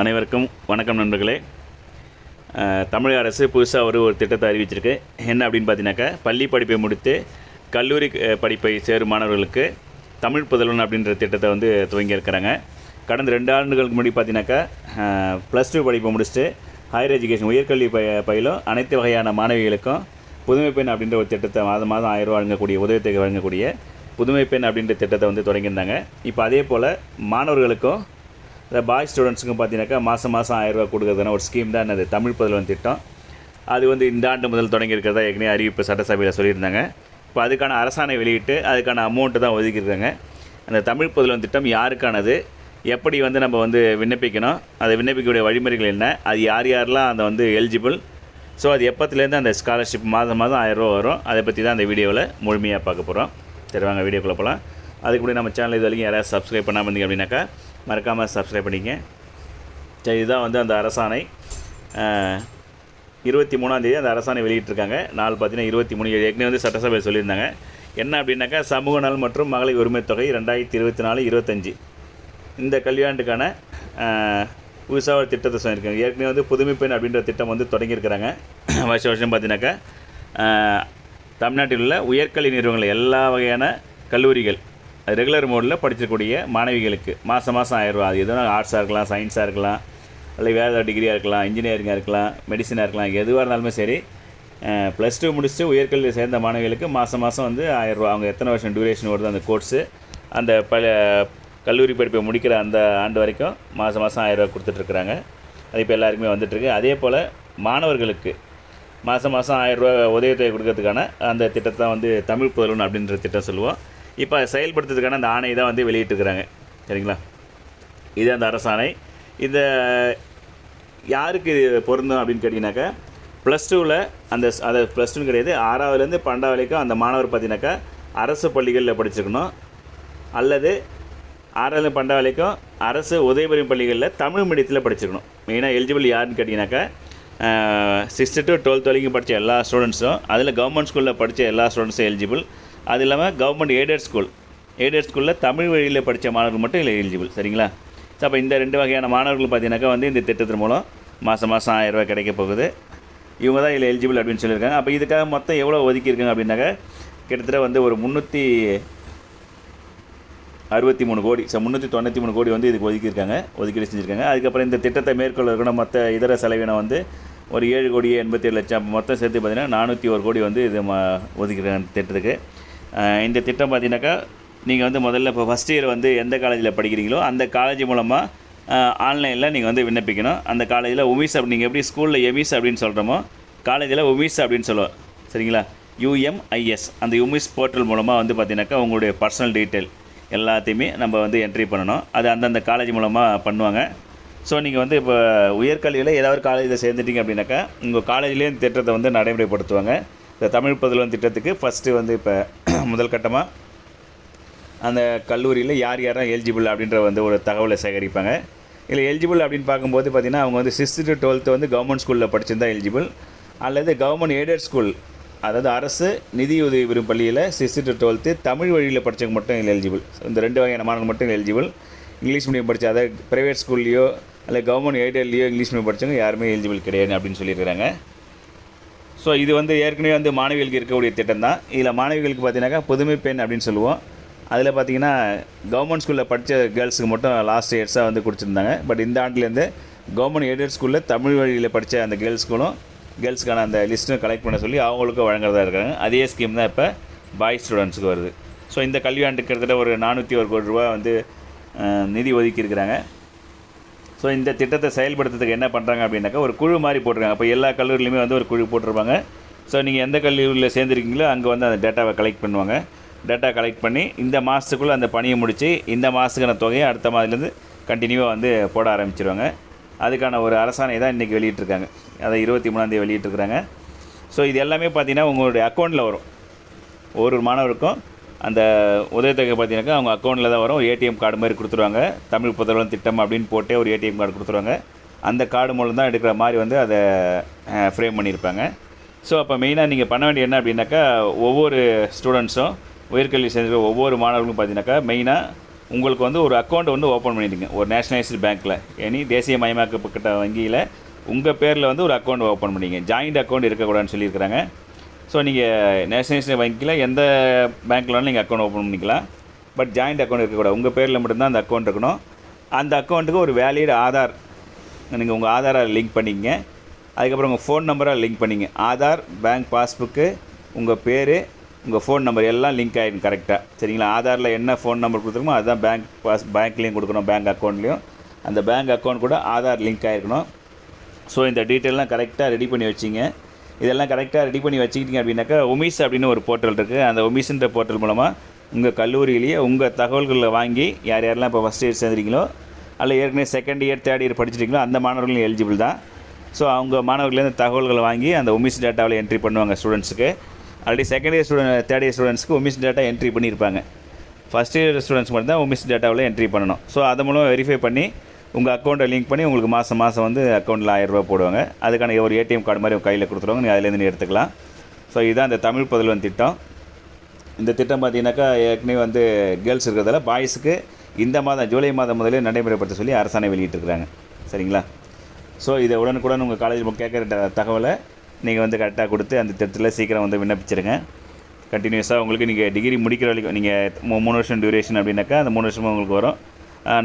அனைவருக்கும் வணக்கம் நண்பர்களே. தமிழக அரசு புதுசாக ஒரு ஒரு திட்டத்தை அறிவிச்சிருக்கு. என்ன அப்படின்னு பார்த்தீங்கன்னாக்கா பள்ளி படிப்பை முடித்து கல்லூரி படிப்பை சேரும் மாணவர்களுக்கு தமிழ் புதல்வன் அப்படின்ற திட்டத்தை வந்து துவங்கியிருக்கிறாங்க கடந்த ரெண்டு ஆண்டுகளுக்கு முன்னாடி பார்த்தீங்கன்னாக்கா ப்ளஸ் டூ படிப்பை முடிச்சுட்டு ஹையர் எஜுகேஷன் உயர்கல்வி ப பயிலும் அனைத்து வகையான மாணவிகளுக்கும் புதுமை பெண் அப்படின்ற ஒரு திட்டத்தை மாதம் மாதம் ஆயிரம் ரூபா வழங்கக்கூடிய உதவித்தொகை வழங்கக்கூடிய புதுமை பெண் அப்படின்ற திட்டத்தை வந்து தொடங்கியிருந்தாங்க. இப்போ அதே போல் மாணவர்களுக்கும் இந்த பாய் ஸ்டூடெண்ட்ஸுக்கும் பார்த்தீங்கன்னாக்கா மாதம் மாதம் ஆயிரரூவா கொடுக்குறதுனா ஒரு ஸ்கீம் தான் என்னது? தமிழ் புதல்வன் திட்டம். அது வந்து இந்த ஆண்டு முதல் தொடங்கி இருக்கிறதா ஏற்கனவே அறிவிப்பு சட்டசபையில் சொல்லியிருந்தாங்க. இப்போ அதுக்கான அரசாணை வெளியிட்டு அதுக்கான அமௌண்ட்டு தான் ஒதுக்கியிருக்காங்க அந்த தமிழ் புதல்வன் திட்டம் யாருக்கானது? எப்படி வந்து நம்ம வந்து விண்ணப்பிக்கணும்? அதை விண்ணப்பிக்கக்கூடிய வழிமுறைகள் என்ன? அது யார் யாரெல்லாம் அந்த வந்து எலிஜிபிள் ஸோ அது எப்பத்துலேருந்து அந்த ஸ்காலர்ஷிப் மாதம் மாதம் ஆயிரரூவா வரும்? அதை பற்றி தான் அந்த வீடியோவில் முழுமையாக பார்க்க போகிறோம் சரி வாங்க வீடியோக்குள்ளே போகலாம் அதுக்கு முன்னாடி நம்ம சேனல் இது வரைக்கும் யாராவது சப்ஸ்கிரைப் பண்ணாமல் இருந்தீங்க அப்படின்னாக்கா மறக்காமல் சப்ஸ்கிரைப் பண்ணிங்க சரி இதுதான் வந்து அந்த அரசாணை. இருபத்தி மூணாந்தேதி அந்த அரசாணை வெளியிட்டிருக்காங்க. நாள் பார்த்தீங்கன்னா இருபத்தி மூணு ஏழு. ஏற்கனவே வந்து சட்டசபையில் சொல்லியிருந்தாங்க. என்ன அப்படின்னாக்கா சமூக நலன் மற்றும் மகளிர் உரிமை தொகை ரெண்டாயிரத்தி இருபத்தி நாலு இருபத்தஞ்சி இந்த கல்வியாண்டுக்கான புதுசாக ஒரு திட்டத்தை சொல்லியிருக்காங்க. ஏற்கனவே வந்து புதுமைப்பெண் அப்படின்ற திட்டம் வந்து தொடங்கியிருக்கிறாங்க. வருஷம் வருஷம் பார்த்தீங்கன்னாக்கா தமிழ்நாட்டில் உள்ள உயர்கல்வி நிறுவனங்கள் எல்லா வகையான கல்லூரிகள் ரெகுலர் மோடில் படிச்சிருக்கக்கூடிய மாணவிகளுக்கு மாதம் மாதம் ஆயிரரூவா அது எதுவும் ஆர்ட்ஸாக இருக்கலாம் சயின்ஸாக இருக்கலாம் இல்லை வேறு டிகிரியாக இருக்கலாம் இன்ஜினியரிங்காக இருக்கலாம் மெடிசனாக இருக்கலாம் எதுவாக இருந்தாலுமே சரி ப்ளஸ் டூ முடிச்சுட்டு உயர்கல்வி சேர்ந்த மாணவிகளுக்கு மாதம் மாதம் வந்து ஆயிரரூவா அவங்க எத்தனை வருஷம் டியூரேஷன் வருது அந்த கோர்ஸு அந்த பல கல்லூரி படிப்பை முடிக்கிற அந்த ஆண்டு வரைக்கும் மாதம் மாதம் ஆயிரரூவா கொடுத்துட்ருக்குறாங்க அது இப்போ எல்லாருக்குமே வந்துட்டுருக்கு அதே போல் மாணவர்களுக்கு மாதம் மாதம் ஆயிரரூவா உதவித்தொகை கொடுக்கறதுக்கான அந்த திட்டத்தை வந்து தமிழ் புதல்வன் அப்படின்ற திட்டம் சொல்லுவோம். இப்போ செயல்படுத்துறதுக்கான அந்த ஆணை தான் வந்து வெளியிட்டிருக்கிறாங்க. சரிங்களா? இது அந்த அரசாணை. இந்த யாருக்கு இது பொருந்தும் அப்படின்னு கேட்டிங்கனாக்கா ப்ளஸ் டூவில் அந்த அதை ப்ளஸ் டூன்னு கிடையாது ஆறாவதுலேருந்து பன்னெண்டாவது வரைக்கும் அந்த மாணவர் பார்த்தீங்கன்னாக்கா அரசு பள்ளிகளில் படிச்சிருக்கணும். அல்லது ஆறாவது பன்னெண்டாவது வரைக்கும் அரசு உதவி பள்ளிகளில் தமிழ் மீடியத்தில் படிச்சிருக்கணும். மெயினாக எலிஜிபிள் யாருன்னு கேட்டிங்கனாக்கா சிக்ஸ்த்து டு டுவெல்த் வரைக்கும் படித்த எல்லா ஸ்டூடெண்ட்ஸும் அதில் கவர்மெண்ட் ஸ்கூலில் படித்த எல்லா ஸ்டூடெண்ட்ஸும் எலிஜிபிள் அது இல்லாமல் கவர்மெண்ட் எய்டட் ஸ்கூல் எய்டட் ஸ்கூலில் தமிழ் வழியில் படித்த மாணவர்கள் மட்டும் இல்லை எலிஜிபிள் சரிங்களா? ஸோ அப்போ இந்த ரெண்டு வகையான மாணவர்கள் பார்த்தீங்கன்னாக்கா வந்து இந்த திட்டத்தின் மூலம் மாதம் மாதம் ஆயிரம் ரூபாய் கிடைக்க போகுது. இவங்க தான் இதில் எலிஜிபிள் அப்படின்னு சொல்லியிருக்காங்க. அப்போ இதுக்காக மொத்தம் எவ்வளோ ஒதுக்கியிருக்காங்க அப்படின்னாக்கா கிட்டத்தட்ட வந்து ஒரு முந்நூற்றி அறுபத்தி மூணு கோடி. ஸோ முந்நூற்றி தொண்ணூற்றி மூணு கோடி வந்து இதுக்கு ஒதுக்கியிருக்காங்க ஒதுக்கீடு செஞ்சுருக்காங்க. அதுக்கப்புறம் இந்த திட்டத்தை மேற்கொள்ள இருக்கணும் மற்ற இதர செலவினம் வந்து ஒரு ஏழு கோடி எண்பத்தி ஏழு லட்சம். மொத்தம் சேர்த்து பார்த்தீங்கன்னா நானூற்றி ஒரு கோடி வந்து இது ம ஒதுக்கியிருக்காங்க இந்த திட்டத்துக்கு. இந்த திட்டம் பார்த்தீங்கன்னாக்கா நீங்கள் வந்து முதல்ல இப்போ ஃபஸ்ட் இயர் வந்து எந்த காலேஜில் படிக்கிறீங்களோ அந்த காலேஜ் மூலமாக ஆன்லைனில் நீங்கள் வந்து விண்ணப்பிக்கணும். அந்த காலேஜில் உமிஸ் அப்படி நீங்கள் எப்படி ஸ்கூலில் எமிஸ் அப்படின்னு சொல்கிறோமோ காலேஜில் உமிஸ் அப்படின்னு சொல்லுவோம் சரிங்களா? யூஎம்ஐஎஸ் அந்த யுமிஸ் போர்ட்டல் மூலமாக வந்து பார்த்தீங்கன்னாக்கா உங்களுடைய பர்சனல் டீட்டெயில் எல்லாத்தையுமே நம்ம வந்து என்ட்ரி பண்ணணும். அது அந்தந்த காலேஜ் மூலமாக பண்ணுவாங்க. ஸோ நீங்கள் வந்து இப்போ உயர்கல்வியில் ஏதாவது காலேஜில் சேர்ந்துட்டீங்க அப்படின்னாக்கா உங்கள் காலேஜ்லேயே இந்த திட்டத்தை வந்து நடைமுறைப்படுத்துவாங்க. இந்த தமிழ் புதல்வன் திட்டத்துக்கு ஃபஸ்ட்டு வந்து இப்போ முதல் கட்டமாக அந்த கல்லூரியில் யார் யாரெல்லாம் எலிஜிபிள் அப்படின்ற வந்து ஒரு தகவலை சேகரிப்பாங்க. இதில் எலிஜிபிள் அப்படின்னு பார்க்கும்போது பார்த்திங்கன்னா அவங்க வந்து சிக்ஸ்த்து டு டுவெல்த்து வந்து கவர்மெண்ட் ஸ்கூலில் படிச்சிருந்தால் எலிஜிபிள் அல்லது கவர்மெண்ட் எய்டட் ஸ்கூல் அதாவது அரசு நிதியுதவி பெறும் பள்ளியில் சிக்ஸ்த்து டு டுவெல்த்து தமிழ் வழியில் படித்தவங்க மட்டும் எலிஜிபிள் இந்த ரெண்டு வகையான மாணவர்கள் மட்டும் எலிஜிபிள் இங்கிலீஷ் மீடியம் படித்த அதாவது ப்ரைவேட் ஸ்கூல்லையோ அல்லது கவர்மெண்ட் எய்டட்லேயோ இங்கிலீஷ் மீடியம் படித்தவங்க யாருமே எலிஜிபிள் கிடையாது அப்படின்னு சொல்லியிருக்கிறாங்க. ஸோ இது வந்து ஏற்கனவே வந்து மாணவிகளுக்கு இருக்கக்கூடிய திட்டம் தான் இதில் மாணவிகளுக்கு பார்த்தீங்கன்னாக்கா புதுமை பெண் அப்படின்னு சொல்லுவோம். அதில் பார்த்தீங்கன்னா கவர்மெண்ட் ஸ்கூலில் படித்த கேர்ள்ஸுக்கு மட்டும் லாஸ்ட் இயர்ஸாக வந்து கொடுத்துருந்தாங்க. பட் இந்த ஆண்டுலேருந்து கவர்மெண்ட் எய்டட் ஸ்கூலில் தமிழ் வழியில் படித்த அந்த கேர்ள்ஸ்களும் கேர்ள்ஸ்க்கான அந்த லிஸ்ட்டும் கலெக்ட் பண்ண சொல்லி அவங்களுக்கும் வழங்குறதா இருக்காங்க. அதே ஸ்கீம் தான் இப்போ பாய் ஸ்டூடெண்ட்ஸுக்கு வருது. ஸோ இந்த கல்வியாண்டுக்கு கிட்டத்தட்ட ஒரு நானூற்றி ஒரு கோடி ரூபா வந்து நிதி ஒதுக்கியிருக்கிறாங்க ஸோ இந்த திட்டத்தை செயல்படுத்துறதுக்கு என்ன பண்ணுறாங்க அப்படின்னாக்கா ஒரு குழு மாதிரி போட்டிருக்காங்க. அப்போ எல்லா கல்லூரிலையுமே வந்து ஒரு குழு போட்டிருப்பாங்க. ஸோ நீங்கள் எந்த கல்லூரியில் சேர்ந்துருக்கீங்களோ அங்கே வந்து அந்த டேட்டாவை கலெக்ட் பண்ணுவாங்க. டேட்டா கலெக்ட் பண்ணி இந்த மாதத்துக்குள்ளே அந்த பணியை முடித்து இந்த மாதத்துக்கான தொகையை அடுத்த மாதத்துலேருந்து கண்டினியூவாக வந்து போட ஆரம்பிச்சிருவாங்க. அதுக்கான ஒரு அரசாணை தான் இன்றைக்கி வெளியிட்டிருக்காங்க. அதை இருபத்தி மூணாந்தேதி வெளியிட்டிருக்கிறாங்க. ஸோ இது எல்லாமே பார்த்திங்கன்னா உங்களுடைய அக்கௌண்ட்டில் வரும். ஒரு ஒரு மாணவருக்கும் அந்த உதவித்தொகை பார்த்தீங்கன்னாக்கா அவங்க அக்கௌண்ட்டில் தான் வரும். ஏடிஎம் கார்டு மாதிரி கொடுத்துருவாங்க. தமிழ் புதல்வன் திட்டம் அப்படின்னு போட்டே ஒரு ஏடிஎம் கார்டு கொடுத்துருவாங்க. அந்த கார்டு மூலம் தான் எடுக்கிற மாதிரி வந்து அதை ஃப்ரேம் பண்ணியிருப்பாங்க. ஸோ அப்போ மெயினாக நீங்கள் பண்ண வேண்டிய என்ன அப்படின்னாக்கா ஒவ்வொரு ஸ்டூடெண்ட்ஸும் உயர்கல்வி சேர்ந்த ஒவ்வொரு மாணவர்களும் பார்த்தீங்கன்னாக்கா மெயினாக உங்களுக்கு வந்து ஒரு அக்கௌண்ட் வந்து ஓப்பன் பண்ணிடுங்க. ஒரு நேஷனலைஸ்டு பேங்க்கில் எனி தேசிய மயமாக்கப்பட்ட வங்கியில் உங்கள் பேரில் வந்து ஒரு அக்கௌண்ட் ஓப்பன் பண்ணிங்க ஜாயிண்ட் அக்கௌண்ட் இருக்கக்கூடாதுன்னு சொல்லியிருக்கிறாங்க. ஸோ நீங்கள் நேஷனலைஸ்டு வங்கியில் எந்த பேங்க்லனாலும் நீங்கள் அக்கௌண்ட் ஓப்பன் பண்ணிக்கலாம். பட் ஜாயிண்ட் அக்கௌண்ட் இருக்கக்கூடாது உங்கள் பேரில் மட்டும்தான் அந்த அக்கௌண்ட் இருக்கணும். அந்த அக்கௌண்ட்டுக்கு ஒரு வேலிட் ஆதார் நீங்கள் உங்கள் ஆதாரை லிங்க் பண்ணிங்க அதுக்கப்புறம் உங்கள் ஃபோன் நம்பரை லிங்க் பண்ணிங்க. ஆதார் பேங்க் பாஸ்புக்கு உங்கள் பேர் உங்கள் ஃபோன் நம்பர் எல்லாம் லிங்க் ஆகிடும் கரெக்டாக சரிங்களா? ஆதாரில் என்ன ஃபோன் நம்பர் கொடுத்துருமோ அதுதான் பேங்க் பாஸ் பேங்க்லேயும் கொடுக்கணும் பேங்க் அக்கௌண்ட்லேயும் அந்த பேங்க் அக்கௌண்ட் கூட ஆதார் லிங்க் ஆகிருக்கணும் ஸோ இந்த டீட்டெயிலாம் கரெக்டாக ரெடி பண்ணி வச்சிங்க. இதெல்லாம் கரெக்டாக ரெடி பண்ணி வச்சுக்கிட்டீங்க அப்படின்னாக்கா உமிஸ் அப்படின்னு ஒரு போர்ட்டல் இருக்குது அந்த உமிஸ்ன்ற போர்ட்டல் மூலமாக உங்கள் கல்லூரியிலேயே உங்கள் தகவல்களை வாங்கி யார் யாரெல்லாம் இப்போ ஃபஸ்ட் இயர் சேர்ந்துருக்கீங்களோ அல்ல ஏற்கனவே செகண்ட் இயர் தேர்ட் இயர் படிச்சிட்டீங்களோ அந்த மாணவர்களும் எலிஜிபிள் தான். ஸோ அவங்க மாணவர்களேருந்து தகவல்களை வாங்கி அந்த உமிஸ் டேட்டாவில் என்ட்ரி பண்ணுவாங்க ஸ்டூடெண்ட்ஸுக்கு already second year student third year ஸ்டூடெண்ட்ஸ்க்கு உமிஸ் டேட்டா என்ட்ரி பண்ணியிருப்பாங்க. ஃபஸ்ட் இயர் ஸ்டூடெண்ட்ஸ் மட்டும் தான் உமிஸ் டேட்டாவில் என்ட்ரி பண்ணணும். ஸோ அது மூலம் வெரிஃபை பண்ணி உங்கள் அக்கௌண்ட்டை லிங்க் பண்ணி உங்களுக்கு மாதம் மாதம் வந்து அக்கௌண்ட்டில் ஆயிரரூபா போடுவாங்க. அதுக்கான ஒரு ஏடிஎம் கார்டு மாதிரி கையில் கொடுத்துருவாங்க. நீங்கள் அதுலேருந்து நீ எடுத்துக்கலாம். ஸோ இதுதான் இந்த தமிழ் புதல்வன் திட்டம். இந்த திட்டம் பார்த்தீங்கன்னாக்கா ஏற்கனவே வந்து கேர்ள்ஸ் இருக்கிறதால பாய்ஸுக்கு இந்த மாதம் ஜூலை மாதம் முதலே நடைமுறைப்படுத்த சொல்லி அரசாணை வெளியிட்டிருக்கிறாங்க. சரிங்களா? ஸோ இதை உடனுக்குடன் உங்கள் காலேஜில் கேட்குற தகவலை நீங்கள் வந்து கரெக்டாக கொடுத்து அந்த திட்டத்தில் சீக்கிரம் வந்து விண்ணப்பிச்சிருங்க. கண்டினியூஸாக உங்களுக்கு நீங்கள் டிகிரி முடிக்கிற வரைக்கும் நீங்கள் மூணு வருஷம் டியூரேஷன் அப்படின்னாக்கா அந்த மூணு வருஷமும் உங்களுக்கு வரும்.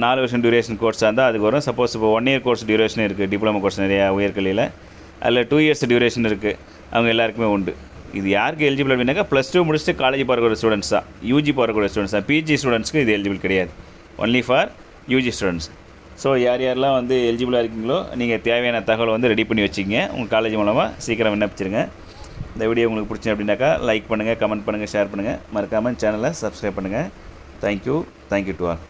நாலு வருஷம் டியூரேஷன் கோர்ஸாக இருந்தால் அதுக்கு வரும். சப்போஸ் இப்போ ஒன் இயர் கோர்ஸ் டியூரேஷன் இருக்குது டிப்ளமோ கோர்ஸ் நிறையா உயர்கல்வியில். அதில் டூ இயர்ஸ் டியூரேஷன் இருக்குது அவங்க எல்லாருக்குமே உண்டு. இது யாருக்கு எலிஜிபிள் அப்படின்னாக்கா ப்ளஸ் டூ முடிச்சுட்டு காலேஜ் போகிறக்கூடிய ஸ்டூடெண்ட்ஸ் தான் யூஜி போகிறக்கூடிய ஸ்டூடெண்ட்ஸ் தான் பிஜி ஸ்டூடெண்ட்ஸ்க்கு இது எலிஜிபிள் கிடையாது. Only for UG students so யார் யாரெல்லாம் வந்து எலிஜிபிளாக இருக்கீங்களோ நீங்கள் தேவையான தகவலை வந்து ரெடி பண்ணி வச்சுக்கிங்க. உங்கள் காலேஜ் மூலமாக சீக்கிரம் விண்ணப்பிச்சிருங்க. இந்த வீடியோ உங்களுக்கு பிடிச்சி அப்படின்னாக்கா லைக் பண்ணுங்கள் கமெண்ட் பண்ணுங்கள் ஷேர் பண்ணுங்கள் மறக்காமல் சேனலை சப்ஸ்கிரைப் பண்ணுங்கள் தேங்க்யூ தேங்க்யூ டு ஆல்